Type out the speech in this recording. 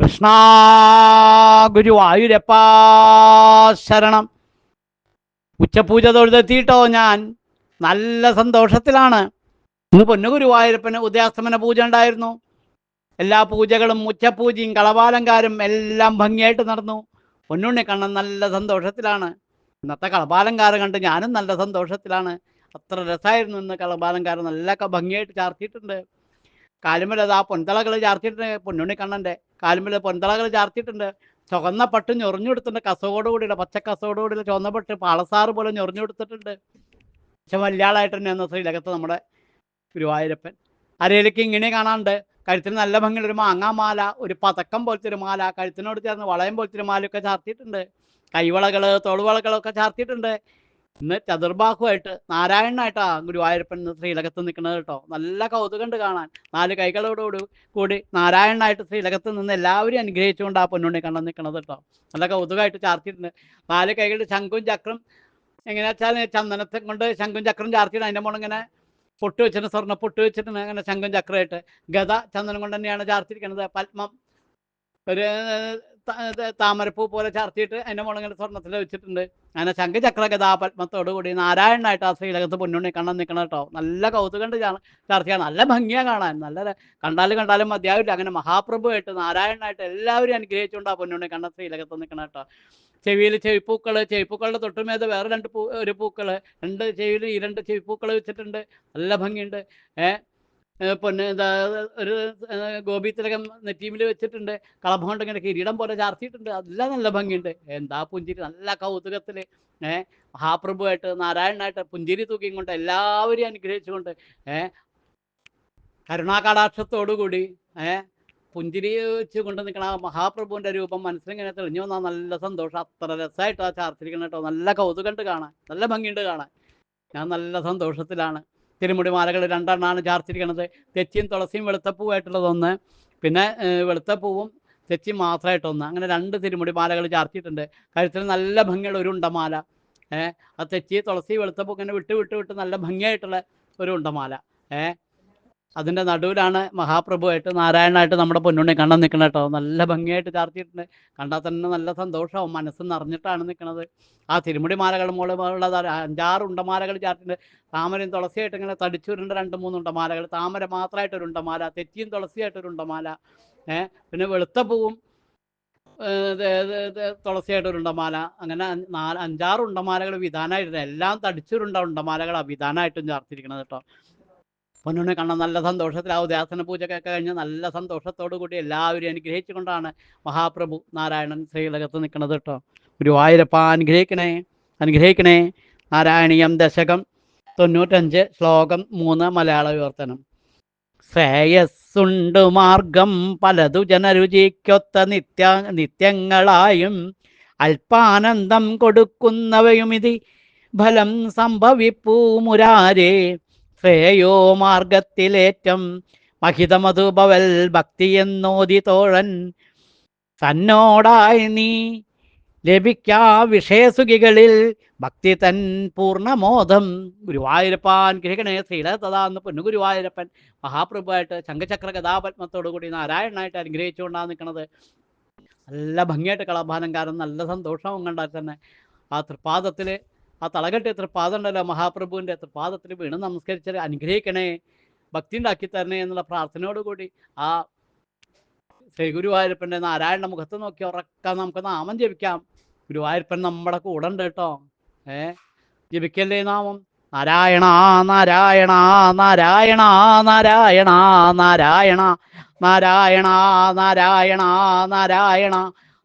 കൃഷ്ണ ഗുരുവായൂരപ്പാ ശരണം. ഉച്ചപൂജ തൊഴുതെത്തിയിട്ടോ ഞാൻ. നല്ല സന്തോഷത്തിലാണ്. ഇന്ന് പൊന്നു ഗുരുവായൂരപ്പന് ഉദയാസ്തമന പൂജ ഉണ്ടായിരുന്നു. എല്ലാ പൂജകളും ഉച്ചപൂജയും കളപാലങ്കാരും എല്ലാം ഭംഗിയായിട്ട് നടന്നു. പൊന്നുണ്ണി കണ്ണൻ നല്ല സന്തോഷത്തിലാണ്. ഇന്നത്തെ കളപാലങ്കാരം കണ്ട് ഞാനും നല്ല സന്തോഷത്തിലാണ്. അത്ര രസമായിരുന്നു ഇന്ന് കളപാലങ്കാരം. നല്ല ഭംഗിയായിട്ട് ചാർത്തിയിട്ടുണ്ട്. കാലുമലത് ആ പൊൻതളകൾ ചാർത്തിയിട്ടുണ്ട് പൊന്നുണ്ണി കണ്ണന്റെ കാലുമല പൊന്തളകൾ ചാർത്തിയിട്ടുണ്ട്. ചുവന്ന പട്ട് ഞൊറിഞ്ഞു കൊടുത്തിട്ടുണ്ട് കസവോട് പച്ച കസവോടുകൂടിയുള്ള ചുവന്ന പട്ട് പാളസാറ് പോലെ ഞൊറിഞ്ഞു കൊടുത്തിട്ടുണ്ട്. പക്ഷെ മലയാളമായിട്ട് തന്നെ എന്ന ശ്രീലകത്ത് നമ്മുടെ ഗുരുവായൂരപ്പൻ. അരയിലേക്ക് ഇങ്ങനെ കാണാണ്ട് കഴുത്തിന് നല്ല ഭംഗിയുള്ള ഒരു മാങ്ങാമാല ഒരു പതക്കം പോലത്തെ ഒരു മാല കഴുത്തിനോട് ചേർന്ന് വളയം പോലത്തെ ഒരു മാലയൊക്കെ ചാർത്തിയിട്ടുണ്ട്. കൈവളകൾ തോളുവളകളൊക്കെ ചാർത്തിയിട്ടുണ്ട്. ഇന്ന് ചതുർബാഹുവായിട്ട് നാരായണനായിട്ടാ ഗുരുവായൂരപ്പൻ ശ്രീലകത്ത് നിൽക്കുന്നത് കേട്ടോ. നല്ല കൗതുകമുണ്ട് കാണാൻ. നാല് കൈകളോടുകൂടി കൂടി നാരായണനായിട്ട് ശ്രീലകത്ത് നിന്ന് എല്ലാവരും അനുഗ്രഹിച്ചുകൊണ്ട് ആ പൊന്നുണ്ണി കണ്ണൻ നിൽക്കുന്നത് കേട്ടോ. നല്ല കൗതുകമായിട്ട് ചാർത്തിയിട്ടുണ്ട്. നാല് കൈകളുടെ ശംഖും ചക്രം എങ്ങനെയാ വെച്ചാൽ ചന്ദനത്തെ കൊണ്ട് ശംഖും ചക്രം ചാർത്തിയിട്ട് അതിന്റെ മുകളിൽ ഇങ്ങനെ പൊട്ട് വെച്ചിട്ട് സ്വർണ പൊട്ട് വെച്ചിട്ട് അങ്ങനെ ശംഖും ചക്രമായിട്ട് ഗത ചന്ദനം കൊണ്ട് തന്നെയാണ് ചാർത്തിരിക്കുന്നത് പത്മം ഒരു താമരപ്പൂ പോലെ ചാർത്തിയിട്ട് അതിന്റെ സ്വർണത്തിൽ സ്വർണത്തിൽ വെച്ചിട്ടുണ്ട്. അങ്ങനെ ശംഖചക്ര ഗതാപത്മത്തോടു കൂടി നാരായണനായിട്ട് ആ ശ്രീലകത്ത് പൊന്നുണ്ണി കണ്ണൻ നിൽക്കണം കേട്ടോ. നല്ല കൗതുകണ്ട് ചാർത്തിയാണ് നല്ല ഭംഗിയാണ് കാണാൻ. നല്ല കണ്ടാലും കണ്ടാലും മതിയാവില്ല. അങ്ങനെ മഹാപ്രഭുവായിട്ട് നാരായണനായിട്ട് എല്ലാവരും അനുഗ്രഹിച്ചുകൊണ്ട് ആ പൊന്നുണ്ണി കണ്ണൻ ശ്രീലകത്ത് നിൽക്കണം കേട്ടോ. ചെവിയിൽ ചെവിപ്പൂക്കൾ ചെവിപ്പൂക്കളുടെ തൊട്ടുമേത് വേറെ രണ്ട് പൂ ഒരു പൂക്കൾ രണ്ട് ചെവിയിൽ ഈ രണ്ട് ചെവിപ്പൂക്കൾ വെച്ചിട്ടുണ്ട്. നല്ല ഭംഗിയുണ്ട്. ഏ ഏ, പൊന്ന് എന്താ ഒരു ഗോപി തിലകം നെറ്റീമിൽ വെച്ചിട്ടുണ്ട്. കളഭം ഇങ്ങനെ കിരീടം പോലെ ചാർത്തിയിട്ടുണ്ട്. അതെല്ലാം നല്ല ഭംഗിയുണ്ട്. എന്താ പുഞ്ചിരി? നല്ല കൗതുകത്തിൽ ഏഹ് മഹാപ്രഭുവായിട്ട് നാരായണനായിട്ട് പുഞ്ചിരി തൂക്കിയും കൊണ്ട് എല്ലാവരെയും അനുഗ്രഹിച്ചുകൊണ്ട് ഏഹ് കരുണാകടാക്ഷത്തോടുകൂടി ഏഹ് പുഞ്ചിരി വെച്ച് കൊണ്ട് നിൽക്കണ ആ രൂപം മനസ്സിലിങ്ങനെ തെളിഞ്ഞു വന്നാൽ നല്ല സന്തോഷം. അത്ര രസമായിട്ട് ആ ചാർത്തിരിക്കണം കേട്ടോ. നല്ല കൗതുകമുണ്ട് കാണാൻ. നല്ല ഭംഗിയുണ്ട് കാണാൻ. ഞാൻ നല്ല സന്തോഷത്തിലാണ്. തിരുമുടി മാലകൾ രണ്ടെണ്ണമാണ് ചാർത്തിരിക്കുന്നത് തെച്ചിയും തുളസിയും വെളുത്തപ്പൂവായിട്ടുള്ളതൊന്ന്. പിന്നെ വെളുത്തപ്പൂവും തെച്ചി മാത്രമായിട്ടൊന്ന്. അങ്ങനെ രണ്ട് തിരുമുടി മാലകൾ ചാർത്തിയിട്ടുണ്ട്. കഴുത്തിൽ നല്ല ഭംഗിയുള്ള ഒരു ഉണ്ടമാല. ഏഹ് ആ തെച്ചി തുളസി വെളുത്തപ്പൂ ഇങ്ങനെ വിട്ട് വിട്ട് വിട്ട് നല്ല ഭംഗിയായിട്ടുള്ള ഒരു ഉണ്ടമാല. ഏഹ് അതിന്റെ നടുവിലാണ് മഹാപ്രഭുവായിട്ട് നാരായണനായിട്ട് നമ്മുടെ പൊന്നുണ്ണി കണ്ണൻ നിൽക്കണം കേട്ടോ. നല്ല ഭംഗിയായിട്ട് ചാർത്തിയിട്ടുണ്ട്. കണ്ടാൽ തന്നെ നല്ല സന്തോഷവും. മനസ്സ് നിറഞ്ഞിട്ടാണ് നിൽക്കുന്നത് ആ തിരുമുടി മാലകൾ മുകളിലുള്ള അഞ്ചാറ് ഉണ്ടമാലകൾ ചാർത്തിട്ടുണ്ട് താമരയും തുളസിയായിട്ട് ഇങ്ങനെ തടിച്ചുരുണ്ട് രണ്ട് മൂന്ന് ഉണ്ടമാലകൾ. താമര മാത്രമായിട്ടൊരു ഉണ്ടമാല തെറ്റിയും തുളസിയായിട്ടൊരു ഉണ്ടമാല. ഏഹ് പിന്നെ വെളുത്ത പൂവും തുളസിയായിട്ടൊരു ഉണ്ടമാല. അങ്ങനെ നാല് അഞ്ചാറ് ഉണ്ടമാലകൾ വിധാനമായിട്ടുണ്ട് എല്ലാം തടിച്ചുരുണ്ട ഉണ്ടമാലകളാണ് വിധാനമായിട്ടും ചാർത്തിരിക്കണത് കേട്ടോ. പൊന്നുണ്ണി കണ്ണ നല്ല സന്തോഷത്തിൽ ദേവസന പൂജ പൂജയൊക്കെ കഴിഞ്ഞ് നല്ല സന്തോഷത്തോടു കൂടി എല്ലാവരും അനുഗ്രഹിച്ചുകൊണ്ടാണ് മഹാപ്രഭു നാരായണൻ ശ്രീലകത്ത് നിൽക്കുന്നത് കേട്ടോ. ഗുരുവായൂരപ്പ അനുഗ്രഹിക്കണേ അനുഗ്രഹിക്കണേ. നാരായണീയം ദശകം തൊണ്ണൂറ്റഞ്ച് ശ്ലോകം മൂന്ന് മലയാള വിവർത്തനം. ശ്രേയസ്സുണ്ട് മാർഗം പലതു ജനരുചിക്കൊത്ത നിത്യ നിത്യങ്ങളായും അല്പാനന്ദം കൊടുക്കുന്നവയുമിതി ഫലം സംഭവിപ്പൂ മുരാരേ ശ്രേയോ മാർഗത്തിലേറ്റം മഹിതമധുഭവൽ ഭക്തിയെന്നോതി തോഴൻ. തന്നോടായി നീ ലഭിക്കാ വിഷയസുഖികളിൽ ഭക്തി തൻ പൂർണമോദം ഗുരുവായൂരപ്പാൻ ഗ്രഹിക്കണേ ശ്രീലതഥാ എന്ന് പൊന്നു ഗുരുവായൂരപ്പൻ മഹാപ്രഭുവായിട്ട് ശംഖചക്ര കഥാപത്മത്തോടുകൂടി നാരായണനായിട്ട് അനുഗ്രഹിച്ചുകൊണ്ടാണ് നിൽക്കുന്നത്. നല്ല ഭംഗിയായിട്ട് കളഭാലങ്കാരം നല്ല സന്തോഷവും കണ്ടാൽ തന്നെ. ആ തൃപ്പാദത്തിൽ ആ തളകെട്ടി എത്ര പാദം ഉണ്ടല്ലോ മഹാപ്രഭുവിന്റെ എത്ര പാദത്തിൽ വീണ് നമസ്കരിച്ച് അനുഗ്രഹിക്കണേ. ഭക്തി ഉണ്ടാക്കി തരണേ എന്നുള്ള പ്രാർത്ഥനയോടുകൂടി ആ ശ്രീ ഗുരുവായൂരപ്പന്റെ നാരായണ മുഖത്ത് നോക്കി ഉറക്ക നമുക്ക് നാമം ജപിക്കാം. ഗുരുവായൂരപ്പൻ നമ്മുടെ കൂടെ ഉണ്ട് കേട്ടോ. ഏ? ജപിക്കല്ലേ നാമം? നാരായണ നാരായണ നാരായണ നാരായണ നാരായണ നാരായണ നാരായണ നാരായണ